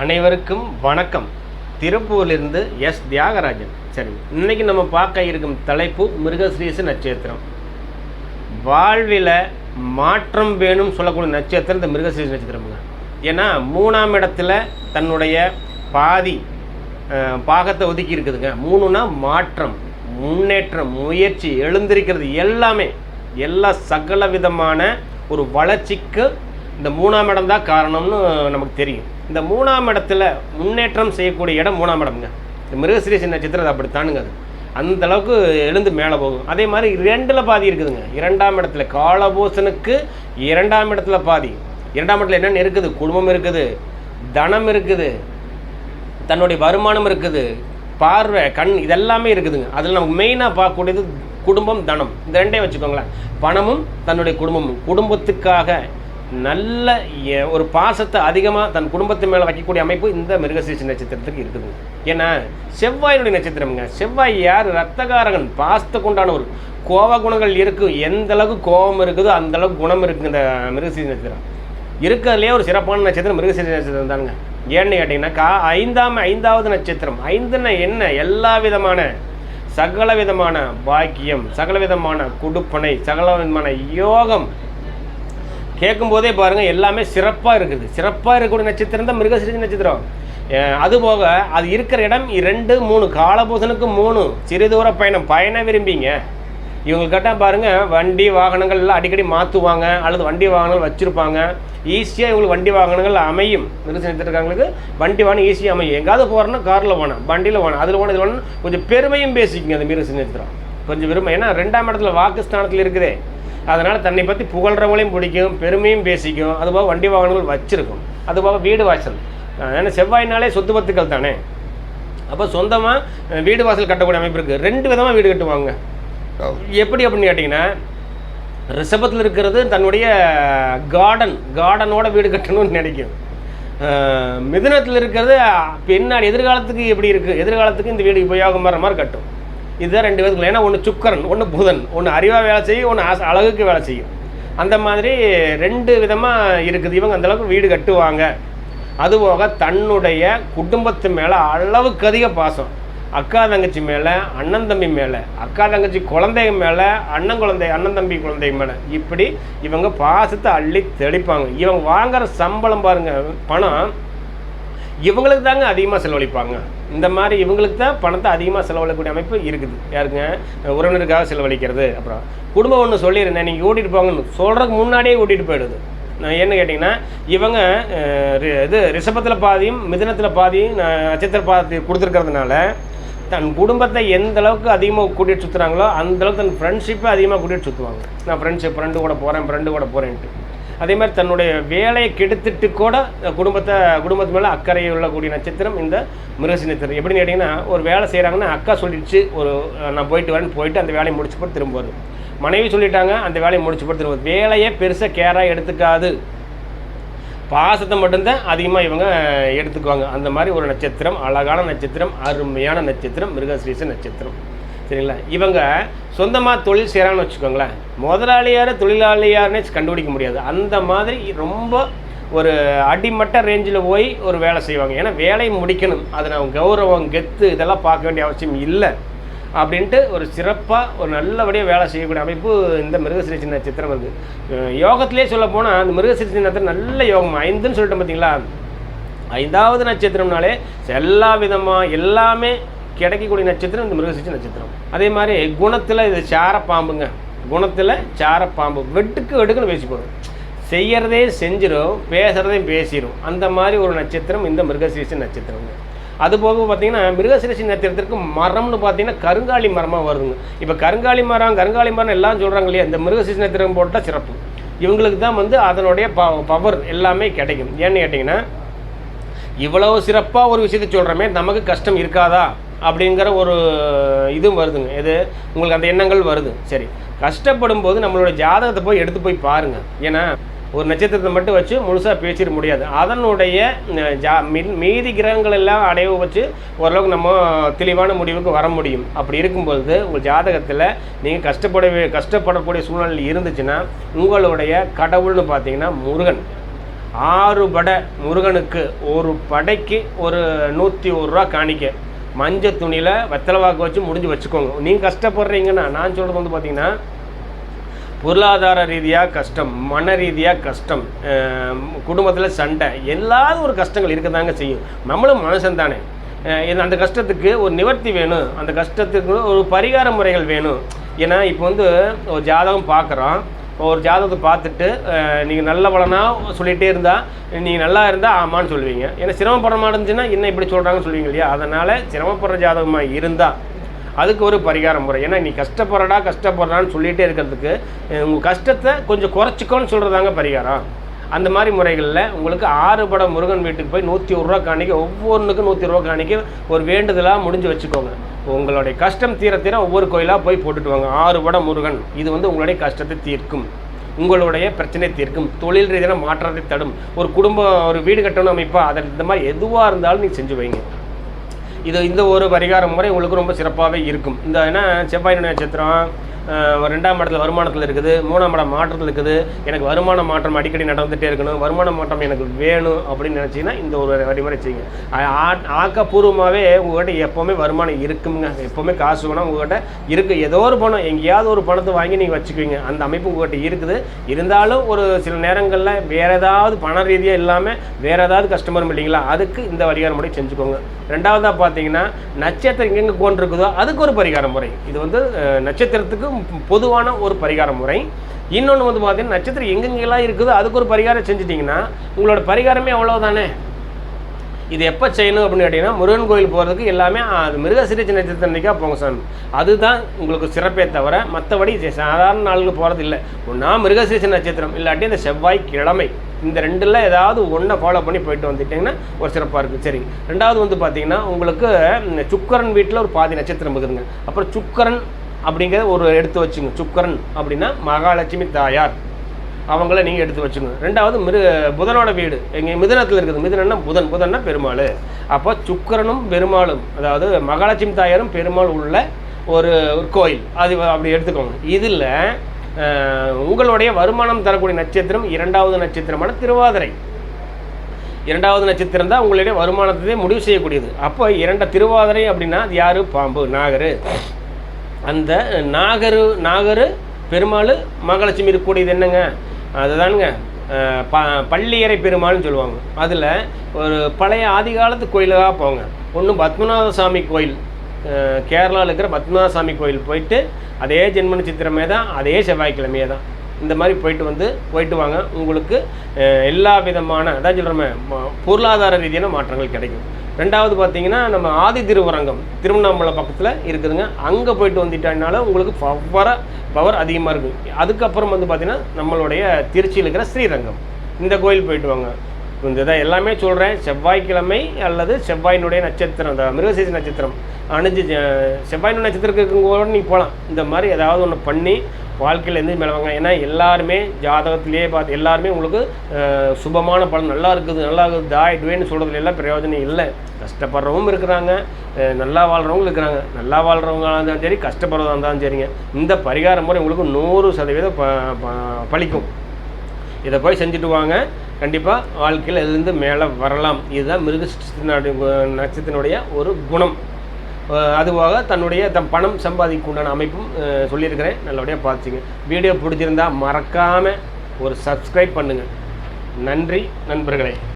அனைவருக்கும் வணக்கம். திருப்பூரிலிருந்து எஸ். தியாகராஜன். சரி இன்னைக்கு நம்ம பார்க்க இருக்கும் தலைப்பு மிருகஸ்ரீச நட்சத்திரம். வாழ்வில் மாற்றம் வேணும் சொல்லக்கூடிய நட்சத்திரம் இந்த மிருகஸ்ரீச நட்சத்திரமுங்க. ஏன்னா மூணாம் இடத்துல தன்னுடைய பாதி பாகத்தை ஒதுக்கி இருக்குதுங்க. மூணுனா மாற்றம் முன்னேற்றம் முயற்சி எழுந்திருக்கிறது எல்லாமே எல்லா சகல விதமான ஒரு வளர்ச்சிக்கு இந்த மூணாம் இடம் தான் காரணம்னு நமக்கு தெரியும். இந்த மூணாம் இடத்துல முன்னேற்றம் செய்யக்கூடிய இடம் மூணாம் இடம்ங்க. இந்த மிருகசிரீச நட்சத்திரம் அது அப்படித்தானுங்க அது. அந்த அளவுக்கு எழுந்து மேலே போகும். அதே மாதிரி ரெண்டில் பாதி இருக்குதுங்க. இரண்டாம் இடத்துல காலபூசனுக்கு இரண்டாம் இடத்துல பாதி. இரண்டாம் இடத்துல என்னென்ன இருக்குது? குடும்பம் இருக்குது தனம் இருக்குது தன்னுடைய வருமானம் இருக்குது பார்வை கண் இதெல்லாமே இருக்குதுங்க. அதில் நமக்கு மெயினாக பார்க்கக்கூடியது குடும்பம் தனம். இந்த ரெண்டையும் வச்சுக்கோங்களேன். பணமும் தன்னுடைய குடும்பமும். குடும்பத்துக்காக நல்ல ஒரு பாசத்தை அதிகமாக தன் குடும்பத்து மேலே வைக்கக்கூடிய அமைப்பு இந்த மிருகசீரிஷ நட்சத்திரத்துக்கு இருக்குதுங்க ஏன்னா செவ்வாயினுடைய நட்சத்திரம்ங்க. செவ்வாய் யார்? ரத்தகாரகன் பாசத்துக்கு உண்டானவர் கோப குணங்கள் இருக்கும். எந்த அளவுக்கு கோபம் இருக்குதோ அந்த அளவுக்கு குணம் இருக்குது இந்த மிருகசீரிஷ நட்சத்திரம். இருக்கிறதுலே ஒரு சிறப்பான நட்சத்திரம் மிருகசீரிஷ நட்சத்திரம் தானுங்க. ஏன்னு கேட்டிங்கன்னாக்கா ஐந்தாம் ஐந்தாவது நட்சத்திரம். ஐந்துன்னா என்ன? எல்லா விதமான சகல விதமான பாக்கியம் சகல விதமான குடுப்பனை சகல விதமான யோகம் கேட்கும்போதே பாருங்கள் எல்லாமே சிறப்பாக இருக்குது. சிறப்பாக இருக்கக்கூடிய நட்சத்திரம் தான் மிருகசீரிஷ நட்சத்திரம். அதுபோக அது இருக்கிற இடம் ரெண்டு மூணு காலபூசனுக்கு மூணு. சிறுதூர பயணம் பயணம் விரும்பிங்க. இவங்கக்கிட்ட பாருங்கள் வண்டி வாகனங்கள் எல்லாம் அடிக்கடி மாற்றுவாங்க அல்லது வண்டி வாகனங்கள் வச்சுருப்பாங்க. ஈஸியாக இவங்களுக்கு வண்டி வாகனங்கள் அமையும். மிருகசீரிஷ வண்டி வாகனம் ஈஸியாக அமையும். எங்காவது போகிறோன்னா காரில் போனேன் வண்டியில் போனேன் அதில் போனேன் இதில் போனேன் கொஞ்சம் பெருமையும் பேசிக்குங்க அந்த மிருகசீரிஷ நட்சத்திரம். கொஞ்சம் பெருமை. ஏன்னா ரெண்டாம் இடத்துல வாக்குஸ்தானத்தில் இருக்குதே. அதனால் தன்னை பற்றி புகழ்கிறவங்களையும் பிடிக்கும் பெருமையும் பேசிக்கும். அதுபோக வண்டி வாகனங்கள் வச்சிருக்கும். அதுபோக வீடு வாசல். ஏன்னா செவ்வாய்னாலே சொத்து பத்துக்கள் தானே? அப்போ சொந்தமாக வீடு வாசல் கட்டக்கூடிய அமைப்பு இருக்குது ரெண்டு விதமாக வீடு கட்டுவாங்க. எப்படி அப்படின்னு கேட்டிங்கன்னா ரிஷபத்தில் இருக்கிறது தன்னுடைய கார்டன் கார்டனோட வீடு கட்டணும்னு நினைக்கும். மிதுனத்தில் இருக்கிறது பின்னாடி எதிர்காலத்துக்கு எப்படி இருக்குது எதிர்காலத்துக்கு இந்த வீடு உபயோகம் வர மாதிரி கட்டும். இதுதான் ரெண்டு விதத்தில். ஏன்னா ஒன்று சுக்கரன் ஒன்று புதன். ஒன்று அறிவாக வேலை செய்யும் ஒன்று அழகுக்கு வேலை செய்யும். அந்த மாதிரி ரெண்டு விதமாக இருக்குது. இவங்க அந்தளவுக்கு வீடு கட்டுவாங்க. அதுபோக தன்னுடைய குடும்பத்து மேலே அளவுக்கு அதிக பாசம். அக்கா தங்கச்சி மேலே அண்ணன் தம்பி மேலே அக்கா தங்கச்சி குழந்தைங்க மேலே அண்ணன் குழந்தை அண்ணன் தம்பி குழந்தைங்க மேலே. இப்படி இவங்க பாசத்தை அள்ளி தெளிப்பாங்க. இவங்க வாங்குற சம்பளம் பாருங்கள் பணம் இவங்களுக்கு தாங்க அதிகமாக செலவழிப்பாங்க. இந்த மாதிரி இவங்களுக்கு தான் பணத்தை அதிகமாக செலவழிக்கக்கூடிய அமைப்பு இருக்குது. யாருங்க? உறவினருக்காக செலவழிக்கிறது. அப்புறம் குடும்பம் ஒன்று சொல்லியிருந்தேன். நீங்கள் கூட்டிகிட்டு போங்கன்னு. சொல்கிறதுக்கு முன்னாடியே கூட்டிகிட்டு போயிடுது. நான் என்ன கேட்டிங்கன்னா இவங்க ரி- இது ரிஷபத்தில் பாதியும் மிதனத்தில் பாதியும் நான் நட்சத்திர பாதி கொடுத்துருக்கறதுனால தன் குடும்பத்தை எந்த அளவுக்கு அதிகமாக கூட்டிகிட்டு சுற்றுறாங்களோ அந்தளவுக்கு தன் ஃப்ரெண்ட்ஷிப்பை அதிகமாக கூட்டிகிட்டு சுற்றுவாங்க நான் ஃப்ரெண்ட்ஷிப் ஃப்ரெண்டு கூட போகிறேன் ஃப்ரெண்டு கூட போகிறேன்ட்டு அதே மாதிரி தன்னுடைய வேலையை கெடுத்துட்டு கூட குடும்பத்தை குடும்பத்து மேலே அக்கறை உள்ளக்கூடிய நட்சத்திரம் இந்த மிருகசி நட்சத்திரம் எப்படின்னு கேட்டிங்கன்னா ஒரு வேலை செய்கிறாங்கன்னா அக்கா சொல்லிடுச்சு ஒரு நான் போயிட்டு வரேன்னு போயிட்டு அந்த வேலையை முடிச்சு போட்டு திரும்ப வரும் மனைவி சொல்லிட்டாங்க அந்த வேலையை முடிச்சு போட்டு திரும்ப வேலையே பெருசாக கேராக எடுத்துக்காது. பாசத்தை மட்டும்தான் அதிகமாக இவங்க எடுத்துக்குவாங்க. அந்த மாதிரி ஒரு நட்சத்திரம் அழகான நட்சத்திரம் அருமையான நட்சத்திரம் மிருகஸ்ரீச நட்சத்திரம். சரிங்களா? இவங்க சொந்தமாக தொழில் செய்கிறாங்கன்னு வச்சுக்கோங்களேன். முதலாளியார் தொழிலாளியார்னே கண்டுபிடிக்க முடியாது. அந்த மாதிரி ரொம்ப ஒரு அடிமட்ட ரேஞ்சில் போய் ஒரு வேலை செய்வாங்க. ஏன்னா வேலையை முடிக்கணும். அதை நான் கௌரவம் கெத்து இதெல்லாம் பார்க்க வேண்டிய அவசியம் இல்லை. அப்படின்ட்டு ஒரு சிறப்பாக ஒரு நல்லபடியாக வேலை செய்யக்கூடிய அமைப்பு இந்த மிருகசிரிச்சி நட்சத்திரம் இருக்குது யோகத்திலே சொல்ல போனால் அந்த மிருகசிரிச்சி நட்சத்திரம் நல்ல யோகம். ஐந்துன்னு சொல்லிட்டோம் பார்த்தீங்களா ஐந்தாவது நட்சத்திரம்னாலே எல்லா விதமாக எல்லாமே கிடைக்கக்கூடிய நட்சத்திரம் இந்த மிருகசிரிச்சி நட்சத்திரம். அதே மாதிரி குணத்தில் இது சார பாம்புங்க குணத்தில் சார பாம்பு வெட்டுக்கு வெட்டுக்குன்னு பேசி போடும் செய்யறதே செஞ்சிடும் பேசுகிறதையும் பேசிடும் அந்த மாதிரி ஒரு நட்சத்திரம் இந்த மிருகசிரிச்சி நட்சத்திரங்க. அதுபோக பார்த்தீங்கன்னா மிருகசிரிசி நட்சத்திரத்திற்கு மரம்னு பார்த்தீங்கன்னா கருங்காலி மரமாக வருதுங்க. இப்போ கருங்காலி மரம் கருங்காலி மரம் எல்லாம் சொல்கிறாங்க இல்லையா? இந்த மிருகசிரிசி நட்சத்திரம் போட்டால் சிறப்பு. இவங்களுக்கு தான் வந்து அதனுடைய ப பவர் எல்லாமே கிடைக்கும். ஏன்னு கேட்டிங்கன்னா இவ்வளவு சிறப்பாக ஒரு விஷயத்தை சொல்கிறோமே நமக்கு கஷ்டம் இருக்காதா? அப்படிங்கிற ஒரு இதுவும் வருதுங்க. இது உங்களுக்கு அந்த எண்ணங்கள் வருது. சரி. கஷ்டப்படும் போது நம்மளோட ஜாதகத்தை போய் எடுத்து போய் பாருங்கள் ஏன்னா ஒரு நட்சத்திரத்தை மட்டும் வச்சு முழுசாக பேசிட முடியாது. அதனுடைய ஜா மின் மீதி கிரகங்கள் எல்லாம் அடைவு வச்சு ஓரளவுக்கு நம்ம தெளிவான முடிவுக்கு வர முடியும். அப்படி இருக்கும்பொழுது உங்கள் ஜாதகத்தில் நீங்கள் கஷ்டப்படவே கஷ்டப்படக்கூடிய சூழ்நிலை இருந்துச்சுன்னா உங்களுடைய கடவுள்னு பார்த்தீங்கன்னா முருகன். ஆறு படை முருகனுக்கு ஒரு படைக்கு ஒரு நூற்றி ஒரு ரூபா காணிக்க. மஞ்சள் துணியில் வெத்தலை வாக்கு வச்சு முடிஞ்சு வச்சுக்கோங்க. நீங்கள் கஷ்டப்படுறீங்கன்னா நான் சொல்கிறது வந்து பார்த்தீங்கன்னா பொருளாதார ரீதியாக கஷ்டம் மன ரீதியாக கஷ்டம் குடும்பத்தில் சண்டை எல்லாரும் ஒரு கஷ்டங்கள் இருக்க தாங்க செய்யும். நம்மளும் மனுஷன் தானே. இது அந்த கஷ்டத்துக்கு ஒரு நிவர்த்தி வேணும். அந்த கஷ்டத்துக்கு ஒரு பரிகார முறைகள் வேணும். ஏன்னா இப்போ வந்து ஒரு ஜாதகம் பார்க்குறோம் ஒரு ஜாதகத்தை பார்த்துட்டு நீங்கள் நல்ல பலனாக சொல்லிகிட்டே இருந்தால் நீங்கள் நல்லா இருந்தால் ஆமான்னு சொல்லுவீங்க. ஏன்னா சிரமப்பட மாட்டேங்குச்சுன்னா என்ன இப்படி சொல்கிறாங்கன்னு சொல்லுவீங்க இல்லையா? அதனால் சிரமப்படுற ஜாதகமாக இருந்தால் அதுக்கு ஒரு பரிகாரம் முறை. ஏன்னா நீ கஷ்டப்படுறடா கஷ்டப்படுறான்னு சொல்லிகிட்டே இருக்கிறதுக்கு உங்கள் கஷ்டத்தை கொஞ்சம் குறைச்சிக்கோன்னு சொல்கிறதாங்க பரிகாரம். அந்த மாதிரி முறைகளில் உங்களுக்கு ஆறு படம் முருகன் வீட்டுக்கு போய் நூற்றி ஒரு ரூபா காணிக்க ஒவ்வொன்றுக்கும் நூற்றி ரூபா காணிக்க ஒரு வேண்டுதலாக முடிஞ்சு வச்சுக்கோங்க. உங்களுடைய கஷ்டம் தீர தீர ஒவ்வொரு கோயிலாக போய் போட்டுட்டு வாங்க. ஆறு வட முருகன். இது வந்து உங்களுடைய கஷ்டத்தை தீர்க்கும். உங்களுடைய பிரச்சனை தீர்க்கும். தொழில் ரீதியான மாற்றத்தை தடும். ஒரு குடும்பம் ஒரு வீடு கட்டணும் அமைப்பா அதில் இந்த மாதிரி எதுவாக இருந்தாலும் நீங்கள் செஞ்சு வைங்க. இது இந்த ஒரு பரிகார முறை உங்களுக்கு ரொம்ப சிறப்பாகவே இருக்கும். இந்த ஏன்னா செவ்வாய் நட்சத்திரம் ரெண்டாம் இடத்துல வருமானத்தில் இருக்குது மூணாம் இடம் மாற்றத்தில் இருக்குது. எனக்கு வருமான மாற்றம் அடிக்கடி நடந்துகிட்டே இருக்கணும். வருமான மாற்றம் எனக்கு வேணும் அப்படின்னு நினச்சிங்கன்னா இந்த ஒரு வழிமுறை செய்யுங்க. ஆக்கப்பூர்வமாகவே உங்கள்கிட்ட எப்போவுமே வருமானம் இருக்குங்க. எப்போவுமே காசு வேணால் உங்கள்கிட்ட இருக்குது ஏதோ ஒரு பணம் எங்கேயாவது ஒரு பணத்தை வாங்கி நீங்கள் வச்சுக்குவீங்க. அந்த அமைப்பு உங்கள்கிட்ட இருக்குது. இருந்தாலும் ஒரு சில நேரங்களில் வேறு ஏதாவது பண ரீதியாக இல்லாமல் வேறு ஏதாவது கஸ்டமரும் இல்லைங்களா? அதுக்கு இந்த வழிகார முறை செஞ்சுக்கோங்க. ரெண்டாவதாக பார்த்தீங்கன்னா நட்சத்திரம் எங்கெங்கே கொண்டிருக்குதோ அதுக்கு ஒரு பரிகார முறை. இது வந்து நட்சத்திரத்துக்கும் நட்சத்திரத்துக்கு பொதுவான ஒரு பரிகார முறை. இன்னொன்று வந்து பார்த்தீங்கன்னா நட்சத்திரம் எங்கெங்கெல்லாம் இருக்குதோ அதுக்கு ஒரு பரிகாரம் செஞ்சிட்டிங்கன்னா உங்களோட பரிகாரமே அவ்வளோதானே இது எப்போ செய்யணும் அப்படின்னு கேட்டிங்கன்னா முருகன் கோயில் போகிறதுக்கு எல்லாமே ஆ, அது மிருகசிரிச்ச நட்சத்திரத்துக்காக போங்க சாமி. அதுதான் உங்களுக்கு சிறப்பே தவிர மற்றபடி சாதாரண நாளுக்கு போகிறது இல்லை ஒன்றா மிருகசிரிச்ச நட்சத்திரம் இல்லாட்டி இந்த செவ்வாய் கிழமை இந்த ரெண்டில் ஏதாவது ஒன்றை ஃபாலோ பண்ணி போயிட்டு வந்துட்டிங்கன்னா ஒரு சிறப்பாக இருக்குது சரி ரெண்டாவது வந்து பார்த்திங்கன்னா உங்களுக்கு சுக்கரன் வீட்டில் ஒரு பாதி நட்சத்திரம் இருக்குதுங்க. அப்புறம் சுக்கரன் அப்படிங்கிறத ஒரு எடுத்து வச்சுங்க. சுக்கரன் அப்படின்னா மகாலட்சுமி தாயார். அவங்கள நீங்கள் எடுத்து வச்சுங்க. ரெண்டாவது மிரு புதனோட வீடு. எங்கள் மிதனத்தில் இருக்குது. மிதுனன்னா புதன். புதன்னா பெருமாள். அப்போ சுக்கிரனும் பெருமாளும் அதாவது மகாலட்சுமி தாயாரும் பெருமாள் உள்ள ஒரு ஒரு கோயில். அது அப்படி எடுத்துக்கோங்க. இதில் உங்களுடைய வருமானம் தரக்கூடிய நட்சத்திரம் இரண்டாவது நட்சத்திரமான திருவாதிரை. இரண்டாவது நட்சத்திரம் தான் உங்களுடைய வருமானத்தை முடிவு செய்யக்கூடியது. அப்போ இரண்ட திருவாதிரை அப்படின்னா அது யார்? பாம்பு நாகரு. அந்த நாகரு நாகரு பெருமாள் மகாலட்சுமி இருக்கக்கூடியது என்னங்க? அதுதானுங்க. ப பள்ளியறை பெருமாள்னு சொல்லுவாங்க. அதில் ஒரு பழைய ஆதிகாலத்து கோயிலாக போங்க. ஒன்று பத்மநாத சாமி கோயில் கேரளாவில் இருக்கிற பத்மநாத சாமி கோயில் போயிட்டு அதே ஜென்ம நட்சத்திரமே தான் அதே செவ்வாய்க்கிழமையே தான். இந்த மாதிரி போயிட்டு வந்து போயிட்டு வாங்க. உங்களுக்கு எல்லா விதமான அதான் சொல்கிறோமே பொருளாதார ரீதியான மாற்றங்கள் கிடைக்கும். ரெண்டாவது பார்த்தீங்கன்னா நம்ம ஆதி திருவரங்கம் திருவண்ணாமலை பக்கத்தில் இருக்குதுங்க. அங்கே போயிட்டு வந்துட்டாங்கனால உங்களுக்கு பவர பவர் அதிகமாக இருக்கும் அதுக்கப்புறம் வந்து பார்த்திங்கன்னா நம்மளுடைய திருச்சியில் இருக்கிற ஸ்ரீரங்கம். இந்த கோயில் போயிட்டு வாங்க. இந்த இதை எல்லாமே சொல்கிறேன் செவ்வாய்க்கிழமை அல்லது செவ்வாயினுடைய நட்சத்திரம் இந்த மிருகசீசி நட்சத்திரம். அணிஞ்சு செவ்வாயினுடைய நட்சத்திரத்துக்கு கூட நீங்கள் போகலாம். இந்த மாதிரி ஏதாவது ஒன்று பண்ணி வாழ்க்கையிலேருந்து மேலே வாங்க ஏன்னா எல்லாருமே ஜாதகத்திலேயே பார்த்து எல்லாருமே உங்களுக்கு சுபமான பலன் நல்லா இருக்குது நல்லா இருக்குது தாயிடுவேன்னு சொல்கிறதுல எல்லாம் பிரயோஜனம் இல்லை. கஷ்டப்படுறவங்க இருக்கிறாங்க நல்லா வாழ்கிறவங்களும் இருக்கிறாங்க. நல்லா வாழ்கிறவங்களாக இருந்தாலும் சரி கஷ்டப்படுறதா இருந்தாலும் சரிங்க. இந்த பரிகார முறை உங்களுக்கு நூறு சதவீதம் ப ப- இதை போய் செஞ்சுட்டு வாங்க. கண்டிப்பாக வாழ்க்கையில் இதுலேருந்து மேலே வரலாம். இதுதான் மிருக நட்சத்திரனுடைய ஒரு குணம். அதுவாக தன்னுடைய தம் பணம் சம்பாதிக்க உண்டான அமைப்பும் சொல்லியிருக்கிறேன். நல்லபடியாக பார்த்துங்க. வீடியோ பிடிச்சிருந்தா மறக்காமல் ஒரு சப்ஸ்கிரைப் பண்ணுங்கள் நன்றி நண்பர்களே.